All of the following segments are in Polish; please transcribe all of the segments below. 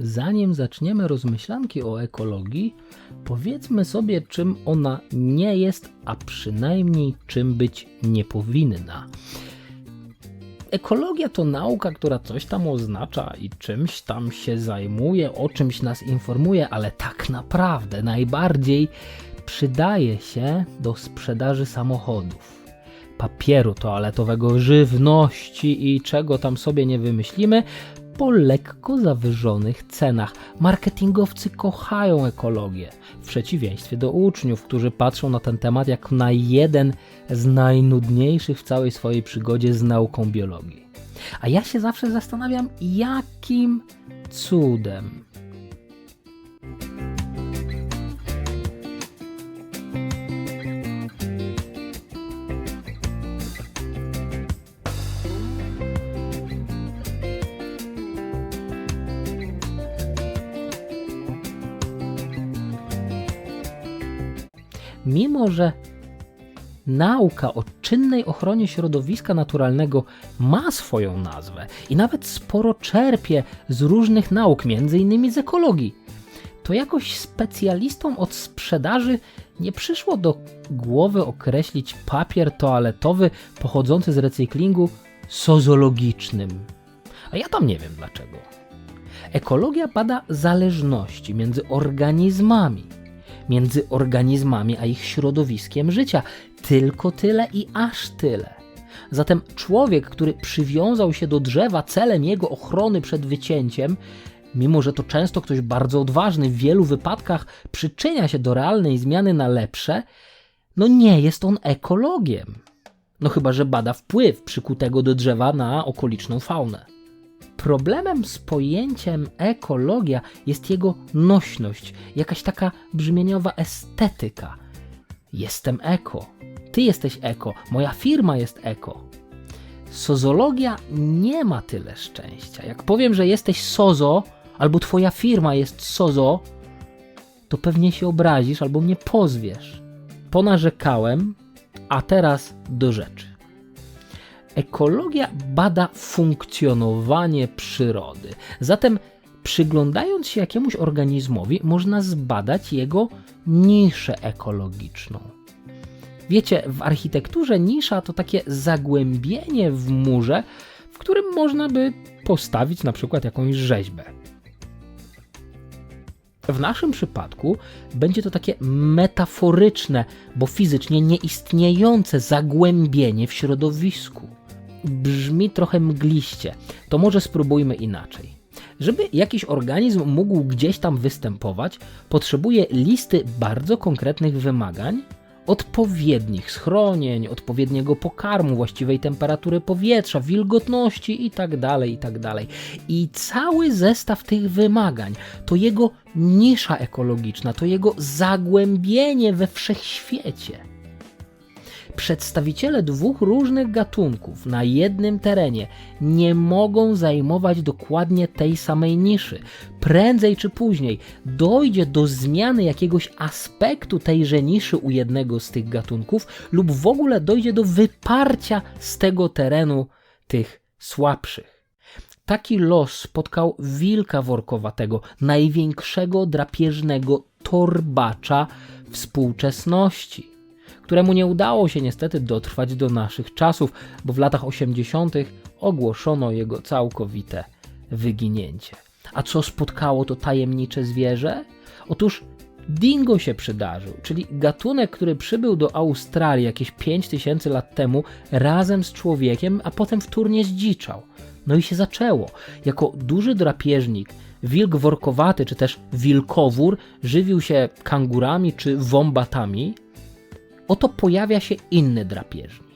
Zanim zaczniemy rozmyślanki o ekologii, powiedzmy sobie, czym ona nie jest, a przynajmniej czym być nie powinna. Ekologia to nauka, która coś tam oznacza i czymś tam się zajmuje, o czymś nas informuje, ale tak naprawdę najbardziej przydaje się do sprzedaży samochodów, papieru toaletowego, żywności i czego tam sobie nie wymyślimy, po lekko zawyżonych cenach. Marketingowcy kochają ekologię, w przeciwieństwie do uczniów, którzy patrzą na ten temat jak na jeden z najnudniejszych w całej swojej przygodzie z nauką biologii. A ja się zawsze zastanawiam, jakim cudem mimo że nauka o czynnej ochronie środowiska naturalnego ma swoją nazwę i nawet sporo czerpie z różnych nauk, innymi z ekologii, to jakoś specjalistom od sprzedaży nie przyszło do głowy określić papier toaletowy pochodzący z recyklingu sozologicznym. A ja tam nie wiem dlaczego. Ekologia bada zależności między organizmami między organizmami a ich środowiskiem życia. Tylko tyle i aż tyle. Zatem człowiek, który przywiązał się do drzewa celem jego ochrony przed wycięciem, mimo że to często ktoś bardzo odważny, w wielu wypadkach przyczynia się do realnej zmiany na lepsze, no nie jest on ekologiem. No chyba, że bada wpływ przykutego do drzewa na okoliczną faunę. Problemem z pojęciem ekologia jest jego nośność, jakaś taka brzmieniowa estetyka. Jestem eko, ty jesteś eko, moja firma jest eko. Sozologia nie ma tyle szczęścia. Jak powiem, że jesteś sozo, albo twoja firma jest sozo, to pewnie się obrazisz albo mnie pozwiesz. Ponarzekałem, a teraz do rzeczy. Ekologia bada funkcjonowanie przyrody. Zatem, przyglądając się jakiemuś organizmowi, można zbadać jego niszę ekologiczną. Wiecie, w architekturze nisza to takie zagłębienie w murze, w którym można by postawić na przykład jakąś rzeźbę. W naszym przypadku będzie to takie metaforyczne, bo fizycznie nieistniejące zagłębienie w środowisku brzmi trochę mgliście, to może spróbujmy inaczej. Żeby jakiś organizm mógł gdzieś tam występować, potrzebuje listy bardzo konkretnych wymagań, odpowiednich schronień, odpowiedniego pokarmu, właściwej temperatury powietrza, wilgotności itd., tak itd. Tak I cały zestaw tych wymagań to jego nisza ekologiczna, to jego zagłębienie we wszechświecie przedstawiciele dwóch różnych gatunków na jednym terenie nie mogą zajmować dokładnie tej samej niszy. Prędzej czy później dojdzie do zmiany jakiegoś aspektu tejże niszy u jednego z tych gatunków, lub w ogóle dojdzie do wyparcia z tego terenu tych słabszych. Taki los spotkał wilka workowatego, największego drapieżnego torbacza współczesności któremu nie udało się niestety dotrwać do naszych czasów, bo w latach 80. ogłoszono jego całkowite wyginięcie. A co spotkało to tajemnicze zwierzę? Otóż dingo się przydarzył, czyli gatunek, który przybył do Australii jakieś 5000 lat temu razem z człowiekiem, a potem wtórnie zdziczał. No i się zaczęło. Jako duży drapieżnik, wilk workowaty czy też wilkowór żywił się kangurami czy wombatami, Oto pojawia się inny drapieżnik.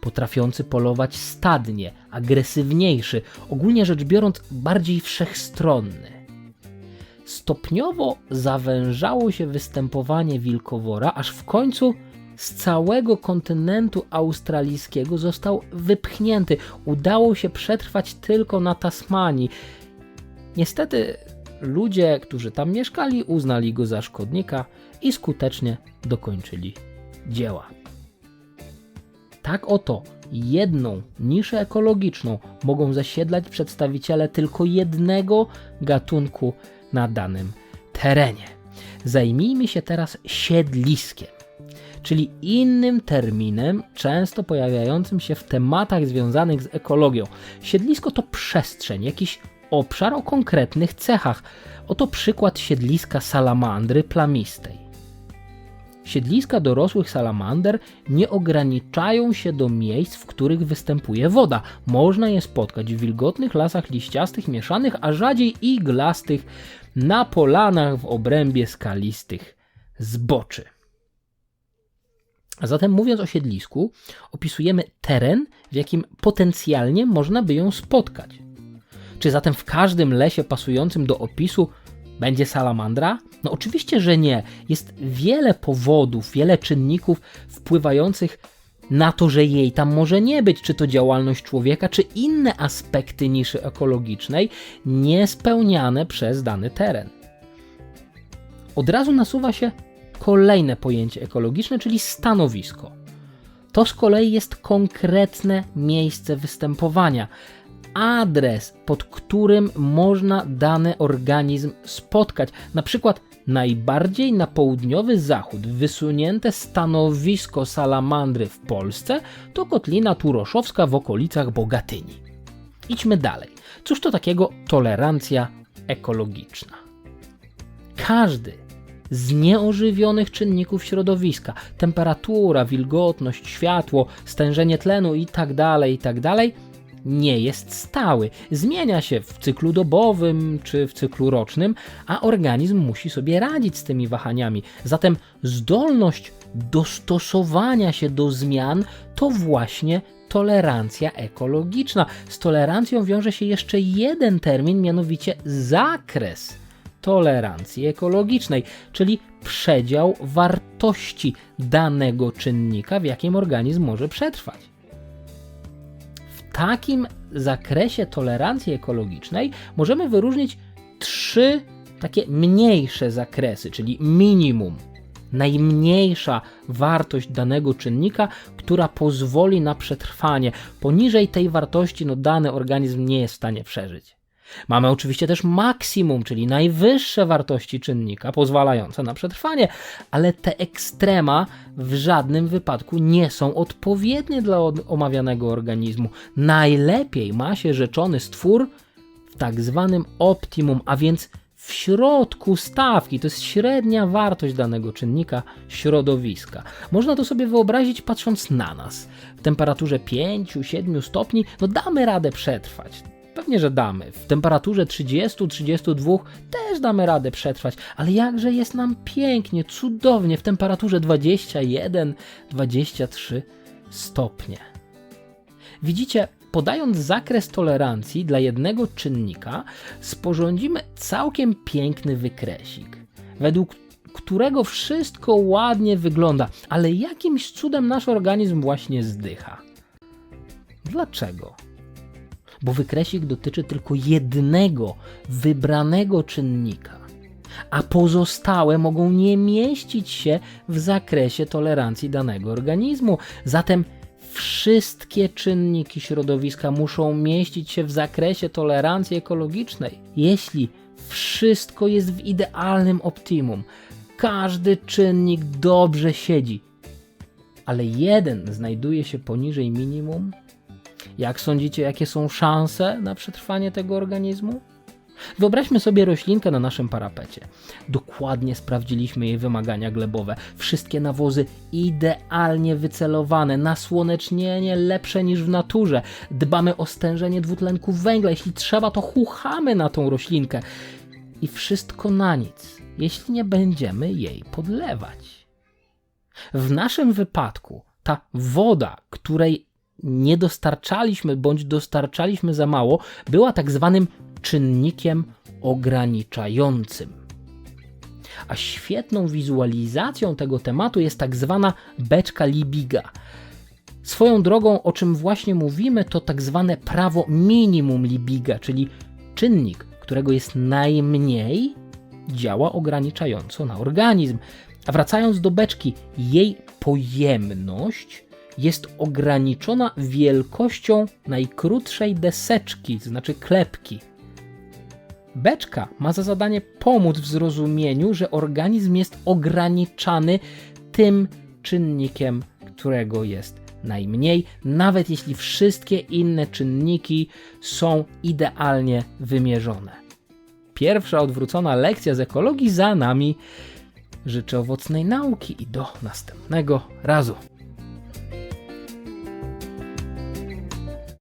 Potrafiący polować stadnie, agresywniejszy, ogólnie rzecz biorąc bardziej wszechstronny. Stopniowo zawężało się występowanie wilkowora, aż w końcu z całego kontynentu australijskiego został wypchnięty. Udało się przetrwać tylko na Tasmanii. Niestety ludzie, którzy tam mieszkali, uznali go za szkodnika i skutecznie dokończyli dzieła. Tak oto jedną niszę ekologiczną mogą zasiedlać przedstawiciele tylko jednego gatunku na danym terenie. Zajmijmy się teraz siedliskiem, czyli innym terminem, często pojawiającym się w tematach związanych z ekologią. Siedlisko to przestrzeń, jakiś obszar o konkretnych cechach. Oto przykład siedliska salamandry plamistej. Siedliska dorosłych salamander nie ograniczają się do miejsc, w których występuje woda. Można je spotkać w wilgotnych lasach liściastych, mieszanych, a rzadziej iglastych, na polanach w obrębie skalistych zboczy. A zatem mówiąc o siedlisku, opisujemy teren, w jakim potencjalnie można by ją spotkać. Czy zatem w każdym lesie pasującym do opisu będzie salamandra? No oczywiście, że nie. Jest wiele powodów, wiele czynników wpływających na to, że jej tam może nie być, czy to działalność człowieka, czy inne aspekty niszy ekologicznej niespełniane przez dany teren. Od razu nasuwa się kolejne pojęcie ekologiczne, czyli stanowisko. To z kolei jest konkretne miejsce występowania, adres, pod którym można dany organizm spotkać. Na przykład najbardziej na południowy zachód wysunięte stanowisko salamandry w Polsce to kotlina turoszowska w okolicach Bogatyni. Idźmy dalej. Cóż to takiego tolerancja ekologiczna? Każdy z nieożywionych czynników środowiska, temperatura, wilgotność, światło, stężenie tlenu itd., itd., nie jest stały. Zmienia się w cyklu dobowym czy w cyklu rocznym, a organizm musi sobie radzić z tymi wahaniami. Zatem zdolność dostosowania się do zmian to właśnie tolerancja ekologiczna. Z tolerancją wiąże się jeszcze jeden termin, mianowicie zakres tolerancji ekologicznej, czyli przedział wartości danego czynnika, w jakim organizm może przetrwać. Takim zakresie tolerancji ekologicznej możemy wyróżnić trzy takie mniejsze zakresy, czyli minimum, najmniejsza wartość danego czynnika, która pozwoli na przetrwanie. Poniżej tej wartości no, dany organizm nie jest w stanie przeżyć. Mamy oczywiście też maksimum, czyli najwyższe wartości czynnika pozwalające na przetrwanie, ale te ekstrema w żadnym wypadku nie są odpowiednie dla omawianego organizmu. Najlepiej ma się rzeczony stwór w tak zwanym optimum, a więc w środku stawki, to jest średnia wartość danego czynnika środowiska. Można to sobie wyobrazić patrząc na nas. W temperaturze 5-7 stopni, no damy radę przetrwać. Pewnie, że damy. W temperaturze 30-32 też damy radę przetrwać, ale jakże jest nam pięknie, cudownie w temperaturze 21-23 stopnie. Widzicie, podając zakres tolerancji dla jednego czynnika, sporządzimy całkiem piękny wykresik, według którego wszystko ładnie wygląda, ale jakimś cudem nasz organizm właśnie zdycha. Dlaczego? Bo wykresik dotyczy tylko jednego wybranego czynnika, a pozostałe mogą nie mieścić się w zakresie tolerancji danego organizmu. Zatem wszystkie czynniki środowiska muszą mieścić się w zakresie tolerancji ekologicznej. Jeśli wszystko jest w idealnym optimum, każdy czynnik dobrze siedzi, ale jeden znajduje się poniżej minimum, jak sądzicie, jakie są szanse na przetrwanie tego organizmu? Wyobraźmy sobie roślinkę na naszym parapecie. Dokładnie sprawdziliśmy jej wymagania glebowe. Wszystkie nawozy idealnie wycelowane, nasłonecznienie lepsze niż w naturze. Dbamy o stężenie dwutlenku węgla. Jeśli trzeba, to chuchamy na tą roślinkę. I wszystko na nic, jeśli nie będziemy jej podlewać. W naszym wypadku ta woda, której nie dostarczaliśmy bądź dostarczaliśmy za mało, była tak zwanym czynnikiem ograniczającym. A świetną wizualizacją tego tematu jest tak zwana beczka Libiga. Swoją drogą, o czym właśnie mówimy, to tak zwane prawo minimum Libiga, czyli czynnik, którego jest najmniej, działa ograniczająco na organizm. A wracając do beczki, jej pojemność jest ograniczona wielkością najkrótszej deseczki, znaczy klepki. Beczka ma za zadanie pomóc w zrozumieniu, że organizm jest ograniczany tym czynnikiem, którego jest najmniej, nawet jeśli wszystkie inne czynniki są idealnie wymierzone. Pierwsza odwrócona lekcja z ekologii za nami. Życzę owocnej nauki i do następnego razu.